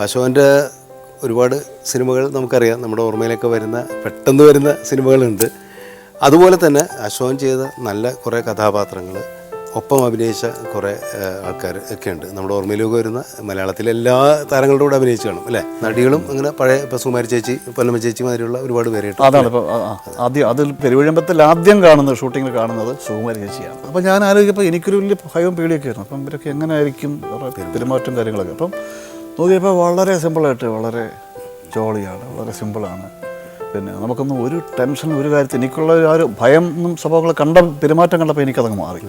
അശോകന്റെ ഒരുപാട് സിനിമകൾ നമുക്കറിയാം. നമ്മുടെ ഓർമ്മയിലൊക്കെ വരുന്ന പെട്ടെന്ന് വരുന്ന സിനിമകളുണ്ട്. അതുപോലെ തന്നെ അശോകൻ ചെയ്ത നല്ല കുറേ കഥാപാത്രങ്ങൾ ഒപ്പം അഭിനയിച്ച കുറേ ആൾക്കാർ ഒക്കെ ഉണ്ട്. നമ്മുടെ ഓർമ്മയിലൊക്കെ വരുന്ന മലയാളത്തിലെ എല്ലാ താരങ്ങളുടെ കൂടെ അഭിനയിച്ചു കാണും അല്ലേ? നടികളും അങ്ങനെ പഴയ ഇപ്പം സുമാരി ചേച്ചി പൊന്നമ്മ ചേച്ചി മാതിരിയുള്ള ഒരുപാട് പേരായിട്ട് അതാണ് ഇപ്പോൾ ആദ്യം അതിൽ പെരുവഴമ്പത്തിൽ ആദ്യം കാണുന്നത് ഷൂട്ടിങ്ങിൽ കാണുന്നത് സുകുമാരി ചേച്ചിയാണ്. അപ്പോൾ ഞാൻ ആലോചിച്ചപ്പോൾ എനിക്കൊരു വലിയ ഭയവും പേടിയൊക്കെ ആയിരുന്നു. അപ്പം ഇവരൊക്കെ എങ്ങനെയായിരിക്കും പെരുമാറ്റം കാര്യങ്ങളൊക്കെ. അപ്പം നോക്കിയപ്പോൾ വളരെ സിമ്പിളായിട്ട് വളരെ ജോളിയാണ് വളരെ സിമ്പിളാണ്. പിന്നെ നമുക്കൊന്നും ഒരു ടെൻഷൻ ഒരു കാര്യത്തിൽ എനിക്കുള്ള ഒരു ഭയം ഒന്നും സ്വഭാവങ്ങൾ കണ്ട പെരുമാറ്റം കണ്ടപ്പോൾ എനിക്കതങ്ങ് മാറി.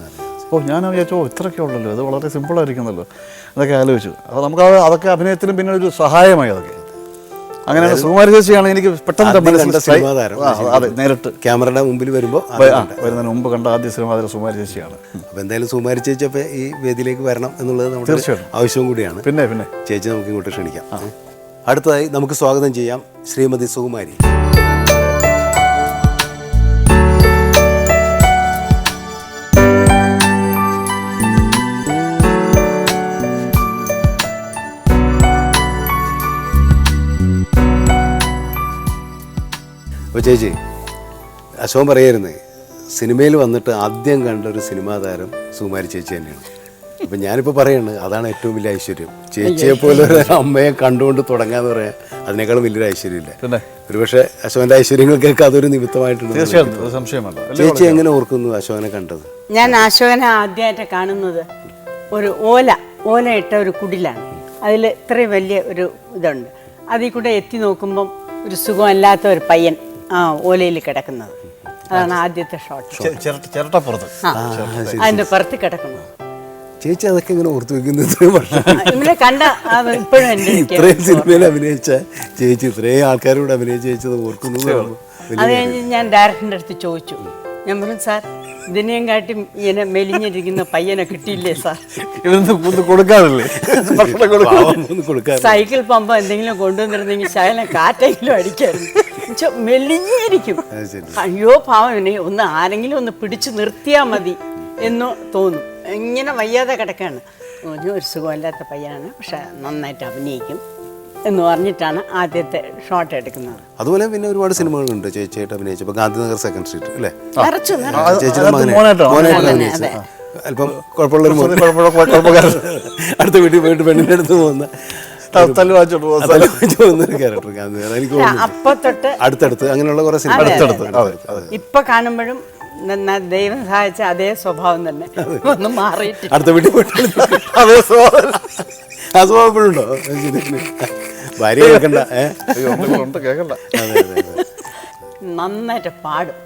അപ്പോൾ ഞാൻ വിചാരിച്ചു ഇത്രയൊക്കെ ഉള്ളല്ലോ ഇത് വളരെ സിമ്പിളായിരിക്കുന്നല്ലോ. അതൊക്കെ ആലോചിച്ചു. അപ്പോൾ നമുക്ക് അതൊക്കെ അഭിനയത്തിനും പിന്നെ ഒരു സഹായമായി അതൊക്കെ. അങ്ങനെയാണ് സുകുമാരി ചേച്ചിയാണ് എനിക്ക് പെട്ടെന്ന് അതെ നേരിട്ട്. ക്യാമറയുടെ മുമ്പിൽ വരുമ്പോൾ വരുന്നതിന് മുമ്പ് കണ്ട ആദ്യ സിനിമ അതിൽ സുകുമാരി ചേച്ചിയാണ്. അപ്പോൾ എന്തായാലും സുമാര ചേച്ചി അപ്പോൾ ഈ വേദിയിലേക്ക് വരണം എന്നുള്ളത് നമ്മുടെ തീർച്ചയായിട്ടും. ആവശ്യവും കൂടിയാണ്. പിന്നെ പിന്നെ. ചേച്ചി നമുക്ക് ഇങ്ങോട്ട് ക്ഷണിക്കാം. അടുത്തതായി നമുക്ക് സ്വാഗതം ചെയ്യാം ശ്രീമതി സുകുമാരി. അപ്പോൾ ചേച്ചി അശോകൻ പറയായിരുന്നേ സിനിമയിൽ വന്നിട്ട് ആദ്യം കണ്ട ഒരു സിനിമാ താരം സുകുമാരി ചേച്ചി തന്നെയാണ്. അപ്പം ഞാനിപ്പോൾ പറയുന്നത് അതാണ് ഏറ്റവും വലിയ ഐശ്വര്യം. ചേച്ചിയെ പോലെ ഒരു അമ്മയെ കണ്ടുകൊണ്ട് തുടങ്ങാന്ന് പറയാൻ അതിനേക്കാളും വലിയൊരു ഐശ്വര്യമില്ല. ഒരുപക്ഷെ അശോകന്റെ ഐശ്വര്യങ്ങൾക്കൊക്കെ അതൊരു നിമിത്തമായിട്ടുണ്ട് ചേച്ചി എങ്ങനെ ഓർക്കുന്നു അശോകനെ കണ്ടത്? ഞാൻ അശോകനെ ആദ്യമായിട്ട് കാണുന്നത് ഒരു ഓല ഓല ഇട്ട ഒരു കുടിലാണ്. അതിൽ ഇത്രയും വലിയ ഒരു ഇതുണ്ട്. അതിൽ കൂടെ എത്തി നോക്കുമ്പം ഒരു സുഖമല്ലാത്ത ഒരു പയ്യൻ. ആ ഓലയിൽ കിടക്കുന്നത്. അതാണ് ആദ്യത്തെ ഷോട്ട് അതിന്റെ ചിരട്ട ചിരട്ടപ്പുറത്ത് ആ അതിന്റെ പുറത്ത് കിടക്കുന്നത്. ചേച്ചി അതൊക്കെ ഇങ്ങനെ ഓർത്തു വെക്കുന്നത് കണ്ട ഇത്രയും സിനിമയിൽ അഭിനയിച്ച ചേച്ചി ഇത്രയും ആൾക്കാരോട് അഭിനയിച്ച ചേച്ചി അത് ഓർക്കുന്നു എന്ന് പറയുമ്പോൾ വലിയ അത് കഴിഞ്ഞ് ഞാൻ ഡയറക്ടറിന്റെ അടുത്ത് ചോദിച്ചു. ഞാൻ പറഞ്ഞു സാർ ഇതിനെയും കാട്ടി ഇങ്ങനെ മെലിഞ്ഞിരിക്കുന്ന പയ്യനെ കിട്ടിയില്ലേ സാർ? കൊടുക്കാറില്ലേ. സൈക്കിൾ പമ്പ് എന്തെങ്കിലും കൊണ്ടുവന്നിരുന്നെങ്കിൽ ശകലം കാറ്റെങ്കിലും അടിക്കായിരുന്നു. മെലിഞ്ഞിരിക്കും. അയ്യോ പാവം ഇനി ഒന്ന് ആരെങ്കിലും ഒന്ന് പിടിച്ചു നിർത്തിയാ മതി എന്ന് തോന്നും. ഇങ്ങനെ വയ്യാതെ കിടക്കാണ്. ഒരു സുഖമല്ലാത്ത പയ്യനാണ് പക്ഷെ നന്നായിട്ട് അഭിനയിക്കും എന്ന് പറഞ്ഞിട്ടാണ് ആദ്യത്തെ ഷോട്ട് എടുക്കുന്നത്. അതുപോലെ പിന്നെ ഒരുപാട് സിനിമകളുണ്ട്. ചേച്ചിയായിട്ട് അഭിനയിച്ചു. ഗാന്ധിനഗർ സെക്കൻഡ് സ്ട്രീറ്റ് അല്ലേ? ചേച്ചിയുടെ മകനെ. അല്പം കുഴപ്പമുള്ള കുഴപ്പക്കാരൻ അടുത്ത വീട്ടിൽ പോയിട്ട് പെണ്ണിന്റെ അടുത്ത് പോകുന്ന എനിക്ക് അപ്പൊ തൊട്ട് അടുത്തടുത്ത് അങ്ങനെയുള്ള കുറേ സിനിമ അടുത്തടുത്ത് അതെ ഇപ്പൊ കാണുമ്പോഴും ന- ദൈവം സഹായിച്ച അതേ സ്വഭാവം തന്നെ. ഒന്ന് മാറിയിട്ടില്ല. അടുത്ത വീട്ടിൽ പോയിട്ട് അതേ സ്വഭാവം. ആ സ്വഭാവം ഇപ്പോഴുണ്ടോ അത് ഭാര്യ കേൾക്കണ്ട നന്നായിട്ട് പാടും.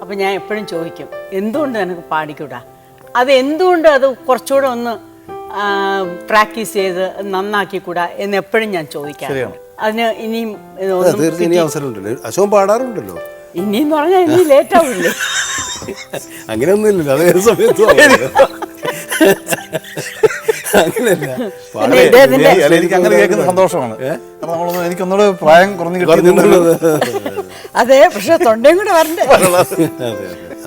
അപ്പം ഞാൻ എപ്പോഴും ചോദിക്കും എന്തുകൊണ്ട് നിനക്ക് പാടിക്കൂടാ? അത് എന്തുകൊണ്ട് അത് കുറച്ചുകൂടെ ഒന്ന് പ്രാക്ടീസ് ചെയ്ത് നന്നാക്കിക്കൂടാ എന്ന് എപ്പോഴും ഞാൻ ചോദിക്കാറുണ്ട്. അതിന് ഇനിയും ഇത് അതെ, ഒന്നും തീർച്ചയായും ഇനി അവസരം ഉണ്ടല്ലോ അശോകൻ പാടാറുണ്ടല്ലോ. ഇനിയും പറഞ്ഞാൽ ഇനി ലേറ്റ് ആവില്ലേ? അങ്ങനെയൊന്നും ഇല്ലല്ലോ അതേ സമയത്ത്. അങ്ങനെയല്ല. എനിക്ക് അങ്ങനെ കേൾക്കുന്ന സന്തോഷമാണ്. കാരണം നമ്മളൊന്ന് എനിക്കൊന്നുകൂടെ പ്രായം കുറഞ്ഞു അതെ പക്ഷെ തൊണ്ടയും കൂടെ വരണ്ടേ?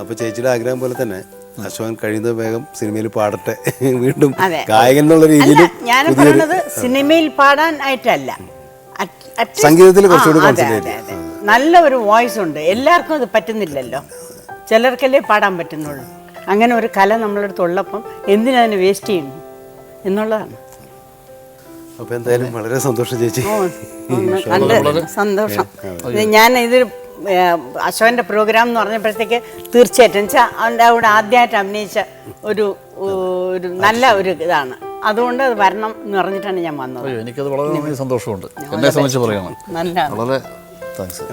അപ്പൊ ചേച്ചിയുടെ ആഗ്രഹം പോലെ തന്നെ അശോകൻ കഴിയുന്ന വേഗം സിനിമയിൽ പാടട്ടെ. വീണ്ടും ഗായകൻ എന്നുള്ള രീതിയിൽ ഞാൻ പറയുന്നത് സിനിമയിൽ പാടാൻ ആയിട്ടല്ല സംഗീതത്തിൽ കുറച്ചുകൂടി. നല്ല ഒരു വോയിസ് ഉണ്ട്. എല്ലാവർക്കും അത് പറ്റുന്നില്ലല്ലോ. ചിലർക്കല്ലേ പാടാൻ പറ്റുന്നുള്ളൂ. അങ്ങനെ ഒരു കല നമ്മളടുത്ത് ഉള്ളപ്പം എന്തിനതിന് വേസ്റ്റ് ചെയ്യുന്നു എന്നുള്ളതാണ്. അപ്പൊ എന്തായാലും വളരെ സന്തോഷം ചേച്ചി. സന്തോഷം. ഞാൻ ഇത് അശോകന്റെ പ്രോഗ്രാം എന്ന് പറഞ്ഞപ്പോഴത്തേക്ക് തീർച്ചയായിട്ടും. വെച്ചാൽ അവന്റെ അവിടെ ആദ്യമായിട്ട് അഭിനയിച്ച ഒരു ഒരു നല്ല ഒരു ഇതാണ്. അതുകൊണ്ട് അത് വരണം എന്ന് പറഞ്ഞിട്ടാണ് ഞാൻ വന്നത്. എനിക്കത് വളരെ സന്തോഷമുണ്ട്. എന്നെ സംബന്ധിച്ച് പറയണം. നല്ല വളരെ താങ്ക്സ്